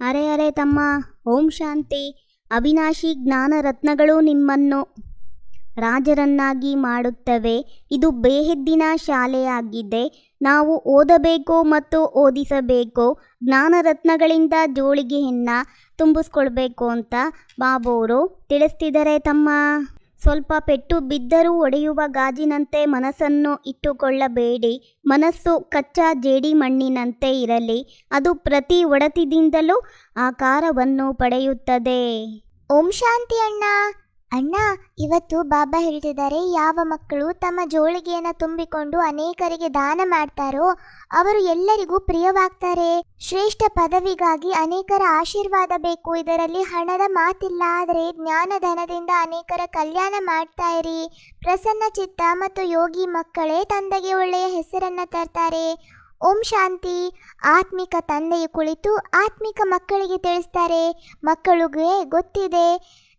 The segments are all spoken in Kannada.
ಅರೆ ಅರೆ ತಮ್ಮ, ಓಂ ಶಾಂತಿ. ಅವಿನಾಶಿ ಜ್ಞಾನ ರತ್ನಗಳು ನಿಮ್ಮನ್ನು ರಾಜರನ್ನಾಗಿ ಮಾಡುತ್ತವೆ. ಇದು ಬೇಹೆದ್ದಿನ ಶಾಲೆಯಾಗಿದೆ. ನಾವು ಓದಬೇಕು ಮತ್ತು ಓದಿಸಬೇಕು, ಜ್ಞಾನರತ್ನಗಳಿಂದ ಜೋಳಿಗೆಯನ್ನು ತುಂಬಿಸ್ಕೊಳ್ಬೇಕು ಅಂತ ಬಾಬೋರು ತಿಳಿಸ್ತಿದ್ದಾರೆ ತಮ್ಮ. ಸ್ವಲ್ಪ ಪೆಟ್ಟು ಬಿದ್ದರೂ ಒಡೆಯುವ ಗಾಜಿನಂತೆ ಮನಸ್ಸನ್ನು ಇಟ್ಟುಕೊಳ್ಳಬೇಡಿ. ಮನಸ್ಸು ಕಚ್ಚಾ ಜೇಡಿ ಮಣ್ಣಿನಂತೆ ಇರಲಿ. ಅದು ಪ್ರತಿ ಒಡತಿದಿಂದಲೂ ಆಕಾರವನ್ನು ಪಡೆಯುತ್ತದೆ. ಓಂ ಶಾಂತಿ ಅಣ್ಣ. ಅಣ್ಣ, ಇವತ್ತು ಬಾಬಾ ಹೇಳ್ತಿದ್ದಾರೆ, ಯಾವ ಮಕ್ಕಳು ತಮ್ಮ ಜೋಳಿಗೆಯನ್ನು ತುಂಬಿಕೊಂಡು ಅನೇಕರಿಗೆ ದಾನ ಮಾಡ್ತಾರೋ, ಅವರು ಎಲ್ಲರಿಗೂ ಪ್ರಿಯವಾಗ್ತಾರೆ. ಶ್ರೇಷ್ಠ ಪದವಿಗಾಗಿ ಅನೇಕರ ಆಶೀರ್ವಾದ ಬೇಕು, ಇದರಲ್ಲಿ ಹಣದ ಮಾತಿಲ್ಲ, ಆದರೆ ಜ್ಞಾನಧನದಿಂದ ಅನೇಕರ ಕಲ್ಯಾಣ ಮಾಡ್ತಾ ಇರಿ. ಪ್ರಸನ್ನ ಚಿತ್ತ ಮತ್ತು ಯೋಗಿ ಮಕ್ಕಳೇ ತಂದೆಗೆ ಒಳ್ಳೆಯ ಹೆಸರನ್ನ ತರ್ತಾರೆ. ಓಂ ಶಾಂತಿ. ಆತ್ಮಿಕ ತಂದೆಯು ಕುಳಿತು ಆತ್ಮಿಕ ಮಕ್ಕಳಿಗೆ ತಿಳಿಸ್ತಾರೆ. ಮಕ್ಕಳಿಗೆ ಗೊತ್ತಿದೆ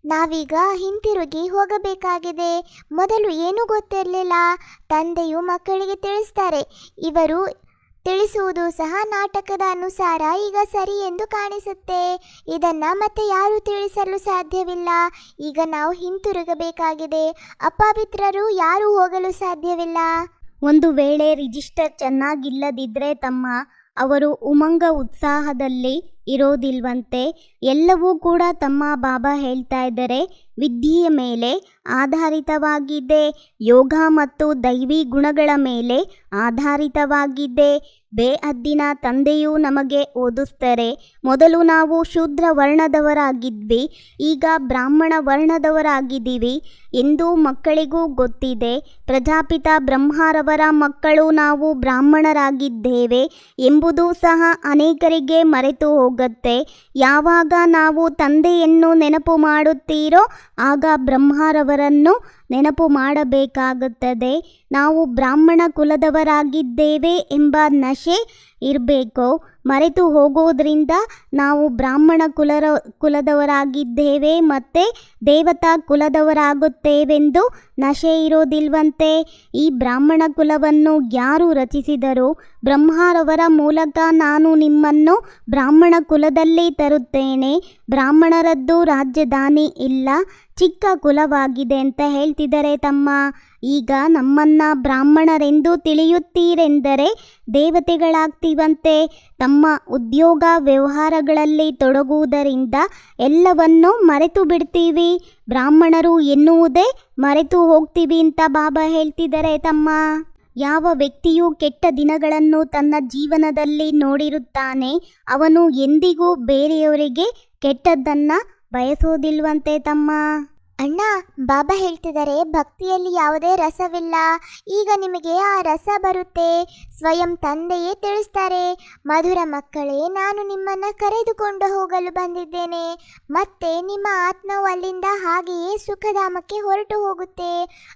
ನಾವೀಗ ಹಿಂತಿರುಗಿ ಹೋಗಬೇಕಾಗಿದೆ. ಮೊದಲು ಏನೂ ಗೊತ್ತಿರಲಿಲ್ಲ. ತಂದೆಯು ಮಕ್ಕಳಿಗೆ ತಿಳಿಸ್ತಾರೆ. ಇವರು ತಿಳಿಸುವುದು ಸಹ ನಾಟಕದ ಅನುಸಾರ ಈಗ ಸರಿ ಎಂದು ಕಾಣಿಸುತ್ತೆ. ಇದನ್ನ ಮತ್ತೆ ಯಾರು ತಿಳಿಸಲು ಸಾಧ್ಯವಿಲ್ಲ. ಈಗ ನಾವು ಹಿಂತಿರುಗಬೇಕಾಗಿದೆ. ಅಪವಿತ್ರರು ಯಾರು ಹೋಗಲು ಸಾಧ್ಯವಿಲ್ಲ. ಒಂದು ವೇಳೆ ರಿಜಿಸ್ಟರ್ ಚೆನ್ನಾಗಿಲ್ಲದಿದ್ದರೆ ತಮ್ಮ ಅವರು ಉಮಂಗ ಉತ್ಸಾಹದಲ್ಲಿ ಇರೋದಿಲ್ವಂತೆ. ಎಲ್ಲವೂ ಕೂಡ ತಮ್ಮ ಬಾಬಾ ಹೇಳ್ತಾ ಇದ್ದಾರೆ. ವಿದ್ಯೆಯ ಮೇಲೆ ಆಧಾರಿತವಾಗಿದೆ. ಯೋಗ ಮತ್ತು ದೈವಿ ಗುಣಗಳ ಮೇಲೆ ಆಧಾರಿತವಾಗಿದೆ. ಬೇಹದ್ದಿನ ತಂದೆಯು ನಮಗೆ ಓದಿಸ್ತಾರೆ. ಮೊದಲು ನಾವು ಶೂದ್ರ ವರ್ಣದವರಾಗಿದ್ವಿ. ಈಗ ಬ್ರಾಹ್ಮಣ ವರ್ಣದವರಾಗಿದ್ದೀವಿ. ಎಂದು ಮಕ್ಕಳಿಗೂ ಗೊತ್ತಿದೆ. ಪ್ರಜಾಪಿತ ಬ್ರಹ್ಮರವರ ಮಕ್ಕಳು ನಾವು ಬ್ರಾಹ್ಮಣರಾಗಿದ್ದೇವೆ ಎಂಬುದು ಸಹ ಅನೇಕರಿಗೆ ಮರೆತು ಹೋಗುತ್ತೆ. ಯಾವಾಗ ನಾವು ತಂದೆಯನ್ನು ನೆನಪು ಮಾಡುತ್ತೀರೋ ಆಗ ಬ್ರಹ್ಮರವರನ್ನು ನೆನಪು ಮಾಡಬೇಕಾಗುತ್ತದೆ. ನಾವು ಬ್ರಾಹ್ಮಣ ಕುಲದವರಾಗಿದ್ದೇವೆ ಎಂಬ ನಶೆ ಇರಬೇಕು. ಮರೆತು ಹೋಗೋದ್ರಿಂದ ನಾವು ಬ್ರಾಹ್ಮಣ ಕುಲರ, ಕುಲದವರಾಗಿದ್ದೇವೆ ಮತ್ತು ದೇವತಾ ಕುಲದವರಾಗುತ್ತೇವೆಂದು ನಶೆ ಇರೋದಿಲ್ವಂತೆ. ಈ ಬ್ರಾಹ್ಮಣ ಕುಲವನ್ನು ಯಾರು ರಚಿಸಿದರು ಬ್ರಹ್ಮರವರ ಮೂಲಕ ನಾನು ನಿಮ್ಮನ್ನು ಬ್ರಾಹ್ಮಣ ಕುಲದಲ್ಲಿ ತರುತ್ತೇನೆ. ಬ್ರಾಹ್ಮಣರದ್ದು ರಾಜಧಾನಿ ಇಲ್ಲ. ಚಿಕ್ಕ ಕುಲವಾಗಿದೆ ಅಂತ ಹೇಳ್ತಿದ್ದಾರೆ ತಮ್ಮ. ಈಗ ನಮ್ಮನ್ನ ಬ್ರಾಹ್ಮಣರೆಂದು ತಿಳಿಯುತ್ತೀರೆಂದರೆ ದೇವತೆಗಳಾಗ್ತೀವಂತೆ. ತಮ್ಮ ಉದ್ಯೋಗ ವ್ಯವಹಾರಗಳಲ್ಲಿ ತೊಡಗುವುದರಿಂದ ಎಲ್ಲವನ್ನೂ ಮರೆತು ಬಿಡ್ತೀವಿ. ಬ್ರಾಹ್ಮಣರು ಎನ್ನುವುದೇ ಮರೆತು ಹೋಗ್ತೀವಿ ಅಂತ ಬಾಬಾ ಹೇಳ್ತಿದ್ದಾರೆ ತಮ್ಮ. ಯಾವ ವ್ಯಕ್ತಿಯು ಕೆಟ್ಟ ದಿನಗಳನ್ನು ತನ್ನ ಜೀವನದಲ್ಲಿ ನೋಡಿರುತ್ತಾನೆ, ಅವನು ಎಂದಿಗೂ ಬೇರೆಯವರಿಗೆ ಕೆಟ್ಟದ್ದನ್ನು ಬಯಸೋದಿಲ್ವಂತೆ ತಮ್ಮ? ಅಣ್ಣ, ಬಾಬಾ ಹೇಳ್ತಿದ್ದಾರೆ, ಭಕ್ತಿಯಲ್ಲಿ ಯಾವುದೇ ರಸವಿಲ್ಲ. ಈಗ ನಿಮಗೆ ಆ ರಸ ಬರುತ್ತೆ. ಸ್ವಯಂ ತಂದೆಯೇ ತಿಳಿಸ್ತಾರೆ, ಮಧುರ ಮಕ್ಕಳೇ, ನಾನು ನಿಮ್ಮನ್ನು ಕರೆದುಕೊಂಡು ಹೋಗಲು ಬಂದಿದ್ದೇನೆ. ಮತ್ತೆ ನಿಮ್ಮ ಆತ್ಮವು ಅಲ್ಲಿಂದ ಹಾಗೆಯೇ ಸುಖಧಾಮಕ್ಕೆ ಹೊರಟು ಹೋಗುತ್ತೆ.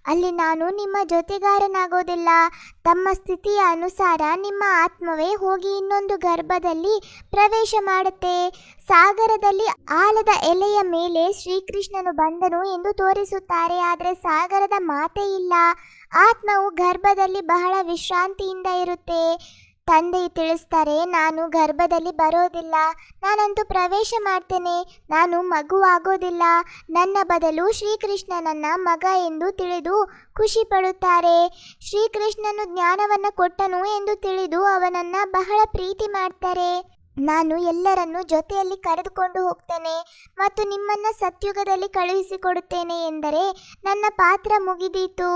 ಅಲ್ಲಿ ನಾನು ನಿಮ್ಮ ಜೊತೆಗಾರನಾಗೋದಿಲ್ಲ. ತಮ್ಮ ಸ್ಥಿತಿಯ ಅನುಸಾರ ನಿಮ್ಮ ಆತ್ಮವೇ ಹೋಗಿ ಇನ್ನೊಂದು ಗರ್ಭದಲ್ಲಿ ಪ್ರವೇಶ ಮಾಡುತ್ತೆ. ಸಾಗರದಲ್ಲಿ ಆಲದ ಎಲೆಯ ಮೇಲೆ ಶ್ರೀಕೃಷ್ಣನು ಬಂದನು ಎಂದು ತೋರಿಸುತ್ತಾರೆ, ಆದರೆ ಸಾಗರದ ಮಾತೇ ಇಲ್ಲ. ಆತ್ಮವು ಗರ್ಭದಲ್ಲಿ ಬಹಳ ವಿಶ್ರಾಂತಿಯಿಂದ ಇರುತ್ತೆ. ತಂದೆಯು ತಿಳಿಸ್ತಾರೆ, ನಾನು ಗರ್ಭದಲ್ಲಿ ಬರೋದಿಲ್ಲ. ನಾನಂತೂ ಪ್ರವೇಶ ಮಾಡ್ತೇನೆ. ನಾನು ಮಗುವಾಗೋದಿಲ್ಲ ನನ್ನ ಬದಲು ಶ್ರೀಕೃಷ್ಣನನ್ನ ಮಗ ಎಂದು ತಿಳಿದು ಖುಷಿ ಪಡುತ್ತಾರೆ. ಶ್ರೀಕೃಷ್ಣನು ಜ್ಞಾನವನ್ನು ಕೊಟ್ಟನು ಎಂದು ತಿಳಿದು ಅವನನ್ನ ಬಹಳ ಪ್ರೀತಿ ಮಾಡ್ತಾರೆ. ನಾನು ಎಲ್ಲರನ್ನು ಜೊತೆಯಲ್ಲಿ ಕರೆದುಕೊಂಡು ಹೋಗ್ತೇನೆ ಮತ್ತು ನಿಮ್ಮನ್ನ ಸತ್ಯುಗದಲ್ಲಿ ಕಳುಹಿಸಿಕೊಡುತ್ತೇನೆ ಎಂದರೆ ನನ್ನ ಪಾತ್ರ ಮುಗಿದೀತು.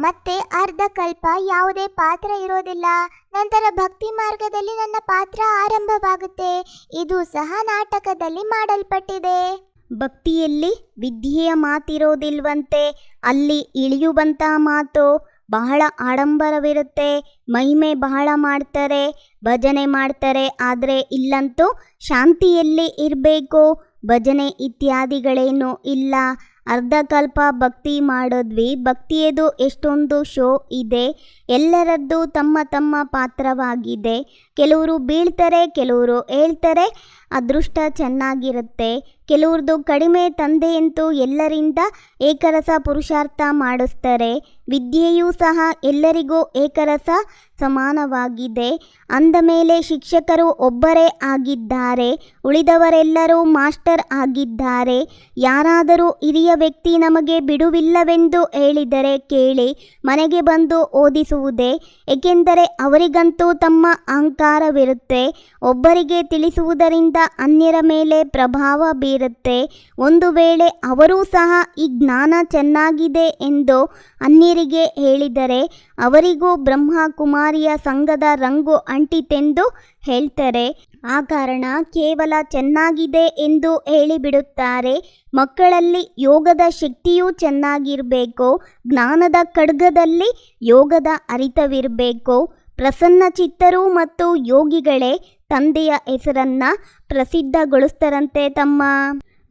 ಮತ್ತೆ ಅರ್ಧ ಕಲ್ಪ ಯಾವುದೇ ಪಾತ್ರ ಇರೋದಿಲ್ಲ. ನಂತರ ಭಕ್ತಿ ಮಾರ್ಗದಲ್ಲಿ ನನ್ನ ಪಾತ್ರ ಆರಂಭವಾಗುತ್ತೆ. ಇದು ಸಹ ನಾಟಕದಲ್ಲಿ ಮಾಡಲ್ಪಟ್ಟಿದೆ. ಭಕ್ತಿಯಲ್ಲಿ ವಿದ್ಯೆಯ ಮಾತಿರೋದಿಲ್ವಂತೆ, ಅಲ್ಲಿ ಇಳಿಯುವಂತಹ ಮಾತು ಬಹಳ ಆಡಂಬರವಿರುತ್ತೆ. ಮಹಿಮೆ ಬಹಳ ಮಾಡ್ತಾರೆ, ಭಜನೆ ಮಾಡ್ತಾರೆ, ಆದರೆ ಇಲ್ಲಂತೂ ಶಾಂತಿಯಲ್ಲಿ ಇರಬೇಕು. ಭಜನೆ ಇತ್ಯಾದಿಗಳೇನು ಇಲ್ಲ. ಅರ್ಧಕಲ್ಪ ಭಕ್ತಿ ಮಾಡಿದ್ವಿ. ಭಕ್ತಿಯದು ಎಷ್ಟೊಂದು ಶೋ ಇದೆ. ಎಲ್ಲರದ್ದು ತಮ್ಮ ತಮ್ಮ ಪಾತ್ರವಾಗಿದೆ. ಕೆಲವರು ಬೀಳ್ತಾರೆ, ಕೆಲವರು ಹೇಳ್ತಾರೆ ಅದೃಷ್ಟ ಚೆನ್ನಾಗಿರುತ್ತೆ. ಕೆಲವ್ರದ್ದು ಕಡಿಮೆ ತಂದೆಯಂತೂ ಎಲ್ಲರಿಂದ ಏಕರಸ ಪುರುಷಾರ್ಥ ಮಾಡಿಸ್ತಾರೆ. ವಿದ್ಯೆಯೂ ಸಹ ಎಲ್ಲರಿಗೂ ಏಕರಸ ಸಮಾನವಾಗಿದೆ. ಅಂದ ಮೇಲೆ ಶಿಕ್ಷಕರು ಒಬ್ಬರೇ ಆಗಿದ್ದಾರೆ. ಉಳಿದವರೆಲ್ಲರೂ ಮಾಸ್ಟರ್ ಆಗಿದ್ದಾರೆ. ಯಾರಾದರೂ ಹಿರಿಯ ವ್ಯಕ್ತಿ ನಮಗೆ ಬಿಡುವಿಲ್ಲವೆಂದು ಹೇಳಿದರೆ ಕೇಳಿ ಮನೆಗೆ ಬಂದು ಓದಿಸುವುದೇ. ಏಕೆಂದರೆ ಅವರಿಗಂತೂ ತಮ್ಮ ಅಹಂಕಾರವಿರುತ್ತೆ. ಒಬ್ಬರಿಗೆ ತಿಳಿಸುವುದರಿಂದ ಅನ್ಯರ ಮೇಲೆ ಪ್ರಭಾವ ಬೀರುತ್ತೆ. ಒಂದು ವೇಳೆ ಅವರೂ ಸಹ ಈ ಜ್ಞಾನ ಚೆನ್ನಾಗಿದೆ ಎಂದು ಅನ್ಯರಿಗೆ ಹೇಳಿದರೆ ಅವರಿಗೂ ಬ್ರಹ್ಮ ಕುಮಾರಿಯ ಸಂಘದ ರಂಗು ಅಂಟಿತೆಂದು ಹೇಳ್ತಾರೆ. ಆ ಕಾರಣ ಕೇವಲ ಚೆನ್ನಾಗಿದೆ ಎಂದು ಹೇಳಿಬಿಡುತ್ತಾರೆ. ಮಕ್ಕಳಲ್ಲಿ ಯೋಗದ ಶಕ್ತಿಯೂ ಚೆನ್ನಾಗಿರಬೇಕು. ಜ್ಞಾನದ ಖಡ್ಗದಲ್ಲಿ ಯೋಗದ ಅರಿತವಿರಬೇಕು. ಪ್ರಸನ್ನ ಚಿತ್ತರು ಮತ್ತು ಯೋಗಿಗಳೇ ತಂದೆಯ ಹೆಸರನ್ನ ಪ್ರಸಿದ್ಧಗೊಳಿಸ್ತಾರಂತೆ ತಮ್ಮ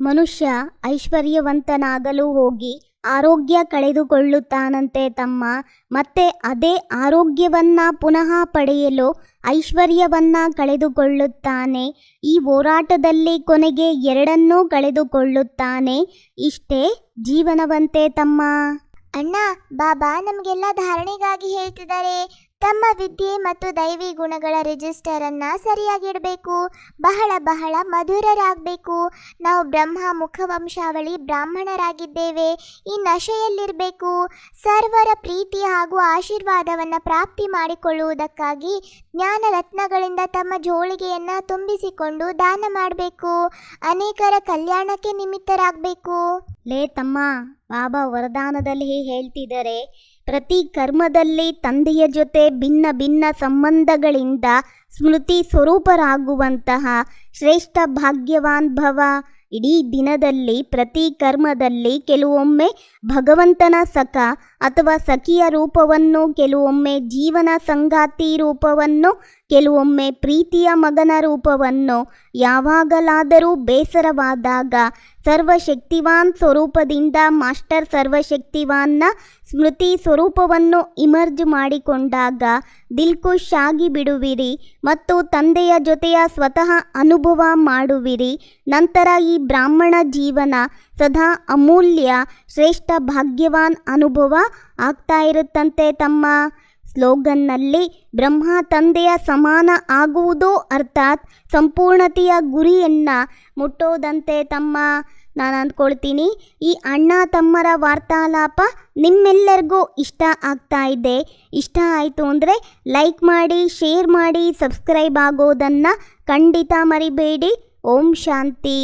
ಮನುಷ್ಯ ಐಶ್ವರ್ಯವಂತನಾಗಲು ಹೋಗಿ ಆರೋಗ್ಯ ಕಳೆದುಕೊಳ್ಳುತ್ತಾನಂತೆ ತಮ್ಮ, ಮತ್ತೆ ಅದೇ ಆರೋಗ್ಯವನ್ನ ಪುನಃ ಪಡೆಯಲು ಐಶ್ವರ್ಯವನ್ನ ಕಳೆದುಕೊಳ್ಳುತ್ತಾನೆ. ಈ ಹೋರಾಟದಲ್ಲಿ ಕೊನೆಗೆ ಎರಡನ್ನೂ ಕಳೆದುಕೊಳ್ಳುತ್ತಾನೆ. ಇಷ್ಟೇ ಜೀವನವಂತೆ ತಮ್ಮ. ಅಣ್ಣ, ಬಾಬಾ ನಮಗೆಲ್ಲ ಧಾರಣೆಗಾಗಿ ಹೇಳ್ತಿದ್ದಾರೆ. ತಮ್ಮ ವಿದ್ಯೆ ಮತ್ತು ದೈವಿ ಗುಣಗಳ ರಿಜಿಸ್ಟರ್ ಅನ್ನ ಸರಿಯಾಗಿಡಬೇಕು ಬಹಳ ಬಹಳ ಮಧುರರಾಗಬೇಕು. ನಾವು ಬ್ರಹ್ಮ ಮುಖವಂಶಾವಳಿ ಬ್ರಾಹ್ಮಣರಾಗಿದ್ದೇವೆ. ಈ ನಶೆಯಲ್ಲಿರಬೇಕು. ಸರ್ವರ ಪ್ರೀತಿ ಹಾಗೂ ಆಶೀರ್ವಾದವನ್ನು ಪ್ರಾಪ್ತಿ ಮಾಡಿಕೊಳ್ಳುವುದಕ್ಕಾಗಿ ಜ್ಞಾನ ರತ್ನಗಳಿಂದ ತಮ್ಮ ಜೋಳಿಗೆಯನ್ನು ತುಂಬಿಸಿಕೊಂಡು ದಾನ ಮಾಡಬೇಕು. ಅನೇಕರ ಕಲ್ಯಾಣಕ್ಕೆ ನಿಮಿತ್ತರಾಗಬೇಕು. ಲೇ ತಮ್ಮ ಬಾಬಾ ವರದಾನದಲ್ಲಿ ಹೇಳ್ತಿದ್ದಾರೆ, ಪ್ರತಿ ಕರ್ಮದಲ್ಲಿ ತಂದೆಯ ಜೊತೆ ಭಿನ್ನ ಭಿನ್ನ ಸಂಬಂಧಗಳಿಂದ ಸ್ಮೃತಿ ಸ್ವರೂಪರಾಗುವಂತಹ ಶ್ರೇಷ್ಠ ಭಾಗ್ಯವಾನ್ ಭವ. ಇಡೀ ದಿನದಲ್ಲಿ, ಪ್ರತಿ ಕರ್ಮದಲ್ಲಿ ಕೆಲವೊಮ್ಮೆ ಭಗವಂತನ ಸಖ ಅಥವಾ ಸಖಿಯ ರೂಪವನ್ನು, ಕೆಲವೊಮ್ಮೆ ಜೀವನ ಸಂಗಾತಿ ರೂಪವನ್ನು, ಕೆಲವೊಮ್ಮೆ ಪ್ರೀತಿಯ ಮಗನ ರೂಪವನ್ನು ಯಾವಾಗಲಾದರೂ ಬೇಸರವಾದಾಗ ಸರ್ವಶಕ್ತಿವಾನ್ ಸ್ವರೂಪದಿಂದ ಮಾಸ್ಟರ್ ಸರ್ವಶಕ್ತಿವಾನ್ನ ಸ್ಮೃತಿ ಸ್ವರೂಪವನ್ನು ಇಮರ್ಜ್ ಮಾಡಿಕೊಂಡಾಗ ದಿಲ್ಖುಷ್ ಆಗಿ ಬಿಡುವಿರಿ ಮತ್ತು ತಂದೆಯ ಜೊತೆಯ ಸ್ವತಃ ಅನುಭವ ಮಾಡುವಿರಿ. ನಂತರ ಈ ಬ್ರಾಹ್ಮಣ ಜೀವನ ಸದಾ ಅಮೂಲ್ಯ ಶ್ರೇಷ್ಠ ಭಾಗ್ಯವಾನ್ ಅನುಭವ ಆಗ್ತಾ ಇರುತ್ತಂತೆ ತಮ್ಮ ಸ್ಲೋಗನ್ನಲ್ಲಿ ಬ್ರಹ್ಮ ತಂದೆಯ ಸಮಾನ ಆಗುವುದೋ ಅರ್ಥಾತ್ ಸಂಪೂರ್ಣತೆಯ ಗುರಿಯನ್ನು ಮುಟ್ಟೋದಂತೆ ತಮ್ಮ, ನಾನು ಅಂದ್ಕೊಳ್ತೀನಿ, ಈ ಅಣ್ಣ ತಮ್ಮರ ವಾರ್ತಾಲಾಪ ನಿಮ್ಮೆಲ್ಲರಿಗೂ ಇಷ್ಟ ಆಗ್ತಾ ಇದೆ ಇಷ್ಟ ಆಯಿತು ಅಂದರೆ ಲೈಕ್ ಮಾಡಿ, ಶೇರ್ ಮಾಡಿ, ಸಬ್ಸ್ಕ್ರೈಬ್ ಆಗೋದನ್ನು ಖಂಡಿತ ಮರಿಬೇಡಿ ಓಂ ಶಾಂತಿ.